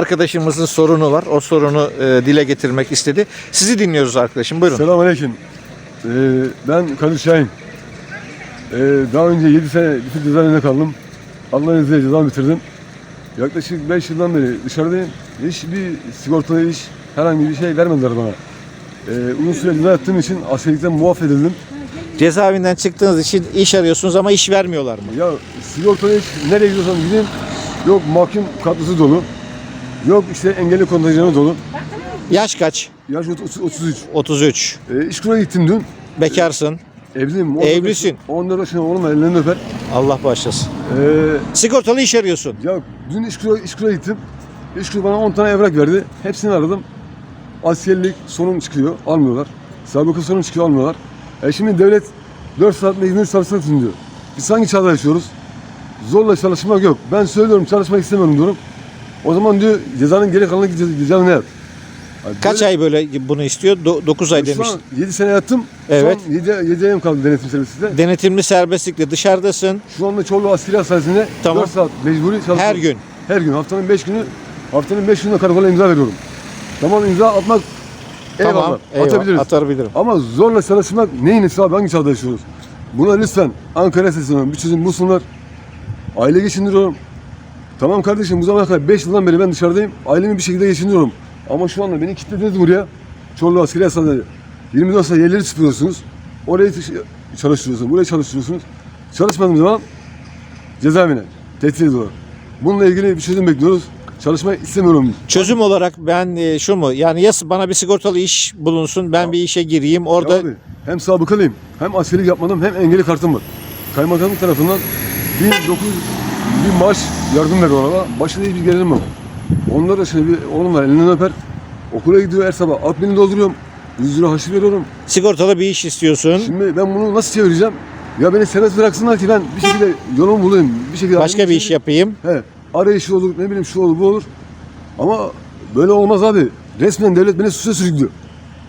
Arkadaşımızın sorunu var. O sorunu e, dile getirmek istedi. Sizi dinliyoruz arkadaşım. Buyurun. Selamünaleyküm. Ee, ben Kadir Şahin. Ee, daha önce 7 sene bütün cezaevinde kaldım. Allah'ın izniyle cezamı bitirdim. Yaklaşık 5 yıldan beri dışarıdayım. Hiçbir sigortalı iş, herhangi bir şey vermediler bana. Ee, uzun süre ceza yattığım için askerlikten muaf edildim. Cezaevinden çıktığınız için iş arıyorsunuz ama iş vermiyorlar mı? Ya sigortalı iş nereye gidiyorsam gideyim. Yok mahkum kadrosu dolu. Yok işte engelli kontenjanı dolu. Yaş kaç? Yaş 30, 33. 33. Ee, iş kuruna gittim dün. Bekarsın. Evliyim. Evlisin. 14 yaşında oğlum elinden öper. Allah başlasın. Ee, Sigortalı iş arıyorsun. Ya dün İşkur'a, İşkur'a gittim. İşkur bana 10 tane evrak verdi. Hepsini aradım. Askerlik sorun çıkıyor, almıyorlar. Sabıka sorun çıkıyor, almıyorlar. E şimdi devlet 4 saat mecburi çalışsın diyor. Biz hangi çağda yaşıyoruz? Zorla çalışmak yok. Ben söylüyorum çalışmak istemiyorum diyorum. O zaman diyor cezanın geri kalanı gideceğim ne yap? Yani Kaç ay böyle bunu istiyor? 9 ay demiş. an 7 sene yattım. Evet. Son 7, 7 ayım kaldı denetim servisinde. Denetimli serbestlikle dışarıdasın. Şu anda Çorlu Askeri Hastanesi'nde Tamam. 4 saat mecburi çalışıyorum. Her gün. Her gün haftanın 5 günü haftanın 5 gününde karakola imza veriyorum. Tamam imza atmak eyvallah, Tamam. Eyvallah. atabiliriz. Atabilirim. Ama zorla çalışmak neyin nesi abi hangi çağda yaşıyoruz? Buna lütfen Ankara sesleniyorum bir çözüm bulsunlar. Aile geçindiriyorum. Tamam kardeşim bu zamana kadar 5 yıldan beri ben dışarıdayım. Ailemi bir şekilde geçindiriyorum. Ama şu anda beni kilitlediniz buraya. Çorlu askeri hastanede. 24 saat yerleri süpürüyorsunuz. Orayı çalıştırıyorsunuz. Burayı çalıştırıyorsunuz. Çalışmadığım zaman cezaevine tehdit ediyorlar. Bununla ilgili bir çözüm bekliyoruz. Çalışmayı istemiyorum. Çözüm olarak ben e, şu mu? Yani ya bana bir sigortalı iş bulunsun. Ben bir işe gireyim. Orada Ya abi, hem sabıkalıyım, hem askerlik yapmadım, hem engelli kartım var. Kaymakamlık tarafından 1900 bir maaş yardım veriyor bana. Başında iyi bir gelirim var. Onlar da şimdi bir oğlum var elinden öper. Okula gidiyor her sabah. At beni dolduruyorum. 100 lira haşır veriyorum. sigortalı bir iş istiyorsun. Şimdi ben bunu nasıl çevireceğim? Ya beni serbest bıraksınlar ki ben bir şekilde yolumu bulayım. Bir şekilde Başka bir iş yapayım. He, arayışı olur, ne bileyim şu olur, bu olur. Ama böyle olmaz abi. Resmen devlet beni suça sürüklüyor.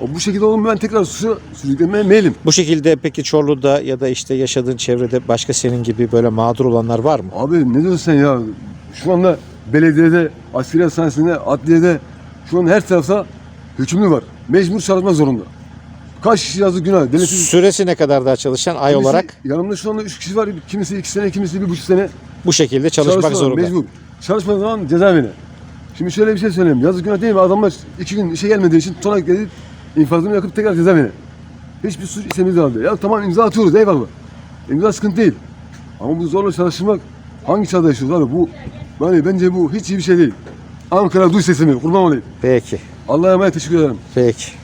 O bu şekilde olur mu ben tekrar suça sürüklemeye meylim. Bu şekilde peki Çorlu'da ya da işte yaşadığın çevrede başka senin gibi böyle mağdur olanlar var mı? Abi ne diyorsun sen ya? Şu anda belediyede, askeri hastanesinde, adliyede şu an her tarafta hükümlü var. Mecbur çalışmak zorunda. Kaç kişi yazık günah. Denetim, Süresi ne kadar daha çalışan ay kimisi- olarak Yanımda şu anda üç kişi var. Kimisi iki sene, kimisi bir buçuk sene. bu şekilde çalışmak Çalışma, zorunda. Mecbur. Çalışmadığı zaman cezaevine. Şimdi şöyle bir şey söyleyeyim. Yazık günah değil mi? Adamlar iki gün işe gelmediği için tonak edip infazını yakıp tekrar cezaevine. Hiçbir suç işlemiz halde. Ya tamam imza atıyoruz eyvallah. İmza sıkıntı değil. Ama bu zorla çalışmak hangi çağda yaşıyoruz abi? Bu yani bence bu hiç iyi bir şey değil. Ankara duy sesimi kurban olayım. Peki. Allah'a emanet teşekkür ederim. Peki.